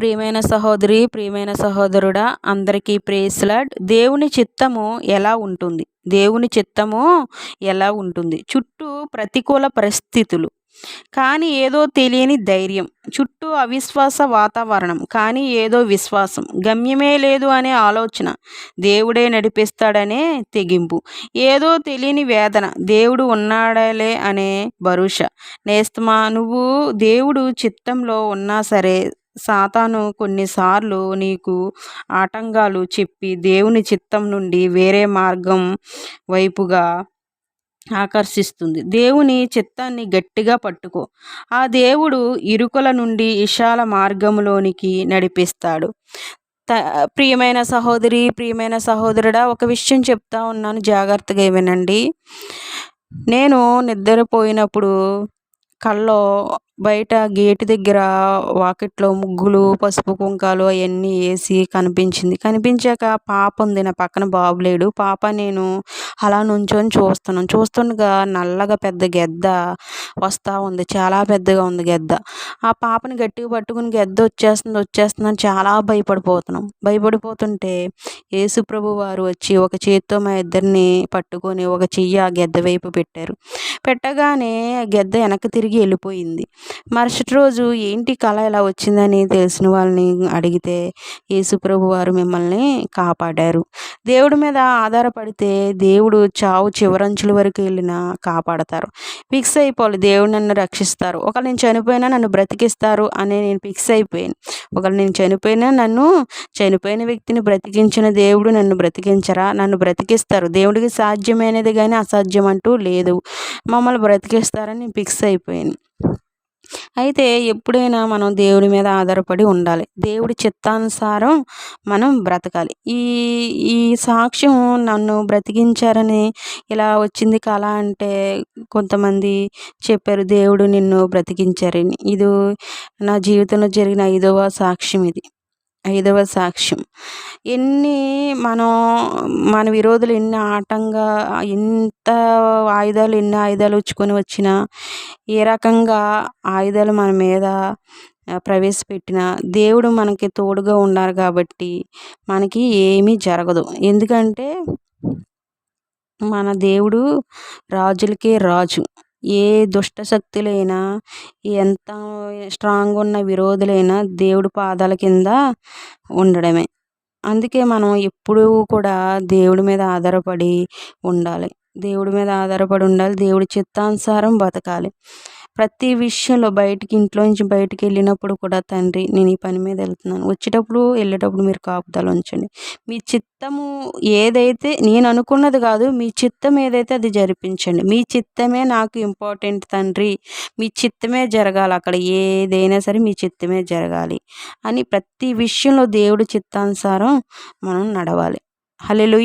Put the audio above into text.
ప్రియమైన సహోదరి ప్రియమైన సహోదరుడా అందరికీ ప్రేస్లాడ్ దేవుని చిత్తము ఎలా ఉంటుంది? దేవుని చిత్తము ఎలా ఉంటుంది? చుట్టూ ప్రతికూల పరిస్థితులు కానీ ఏదో తెలియని ధైర్యం చుట్టూ అవిశ్వాస వాతావరణం కానీ ఏదో విశ్వాసం గమ్యమే లేదు అనే ఆలోచన దేవుడే నడిపిస్తాడనే తెగింపు ఏదో తెలియని వేదన దేవుడు ఉన్నాడలే అనే భరోసా. నేస్తమా నువ్వు దేవుడు చిత్తంలో ఉన్నా సరే సాతాను కొన్నిసార్లు నీకు ఆటంకాలు చెప్పి దేవుని చిత్తం నుండి వేరే మార్గం వైపుగా ఆకర్షిస్తుంది. దేవుని చిత్తాన్ని గట్టిగా పట్టుకో. ఆ దేవుడు ఇరుకుల నుండి విశాల మార్గంలోనికి నడిపిస్తాడు. త ప్రియమైన సహోదరి ప్రియమైన సహోదరుడా ఒక విషయం చెప్తా ఉన్నాను. జాగ్రత్తగా వినండి. నేను నిద్రపోయినప్పుడు కళ్ళలో బయట గేటు దగ్గర వాకిట్లో ముగ్గులు పసుపు కుంకాలు అవన్నీ వేసి కనిపించింది. కనిపించాక పాప ఉంది నా పక్కన బాబు లేడు. పాప నేను అలా నుంచొని చూస్తున్నాను చూస్తుండగా నల్లగా పెద్ద గెద్ద వస్తూ ఉంది. చాలా పెద్దగా ఉంది గెద్ద. ఆ పాపని గట్టిగా పట్టుకుని గెద్ద వచ్చేస్తుంది వచ్చేస్తుందని చాలా భయపడిపోతున్నాం. భయపడిపోతుంటే యేసుప్రభు వారు వచ్చి ఒక చేత్తో మా ఇద్దరిని పట్టుకొని ఒక చెయ్యి ఆ గెద్ద వైపు పెట్టారు. పెట్టగానే గెద్ద వెనక్కి తిరిగి వెళ్ళిపోయింది. మరుసటి రోజు ఏంటి కళ ఎలా వచ్చిందని తెలిసిన వాళ్ళని అడిగితే యేసుప్రభు వారు మిమ్మల్ని కాపాడారు. దేవుడి మీద ఆధారపడితే దేవుడు చావు చివరంచుల వరకు వెళ్ళినా కాపాడతారు. ఫిక్స్ అయిపోవాలి. దేవుడు నన్ను రక్షిస్తారు. ఒకవేళ నేను చనిపోయినా నన్ను బ్రతికిస్తారు అని నేను ఫిక్స్ అయిపోయాను. ఒకవేళ నేను చనిపోయినా నన్ను చనిపోయిన వ్యక్తిని బ్రతికించిన దేవుడు నన్ను బ్రతికించరా? నన్ను బ్రతికిస్తారు. దేవుడికి సాధ్యమైనది కానీ అసాధ్యం అంటూ లేదు. మమ్మల్ని బ్రతికేస్తారని ఫిక్స్ అయిపోయాను అయితే ఎప్పుడైనా మనం దేవుడి మీద ఆధారపడి ఉండాలి. దేవుడి చిత్తానుసారం మనం బ్రతకాలి. ఈ ఈ సాక్ష్యం నన్ను బ్రతికించారని ఇలా వచ్చింది కళ అంటే కొంతమంది చెప్పారు దేవుడు నిన్ను బ్రతికించారని. ఇది నా జీవితంలో జరిగిన ఐదవ సాక్ష్యం ఇది. ఐదవ సాక్ష్యం. ఎన్ని మనం మన విరోధులు ఎన్ని ఆటంగా ఎంత ఆయుధాలు ఎన్ని ఆయుధాలు ఉచ్చుకొని వచ్చినా ఏ రకంగా ఆయుధాలు మన మీద ప్రవేశపెట్టిన దేవుడు మనకి తోడుగా ఉన్నారు కాబట్టి మనకి ఏమీ జరగదు. ఎందుకంటే మన దేవుడు రాజులకే రాజు. ఏ దుష్ట శక్తులైనా ఎంత స్ట్రాంగ్ ఉన్న విరోధులైనా దేవుడి పాదాల కింద ఉండడమే. అందుకే మనం ఎప్పుడూ కూడా దేవుడి మీద ఆధారపడి ఉండాలి. దేవుడి మీద ఆధారపడి ఉండాలి. దేవుడి చిత్తానుసారం బతకాలి. ప్రతి విషయంలో బయటికి ఇంట్లో నుంచి బయటికి వెళ్ళినప్పుడు కూడా తండ్రి నేను ఈ పని మీద వెళ్తున్నాను. వచ్చేటప్పుడు వెళ్ళేటప్పుడు మీరు కాపుదల ఉంచండి. మీ చిత్తము ఏదైతే నేను అనుకున్నది కాదు మీ చిత్తం ఏదైతే అది జరిపించండి. మీ చిత్తమే నాకు ఇంపార్టెంట్ తండ్రి. మీ చిత్తమే జరగాలి. అక్కడ ఏదైనా సరే మీ చిత్తమే జరగాలి అని ప్రతి విషయంలో దేవుడి చిత్తానుసారం మనం నడవాలి. హలో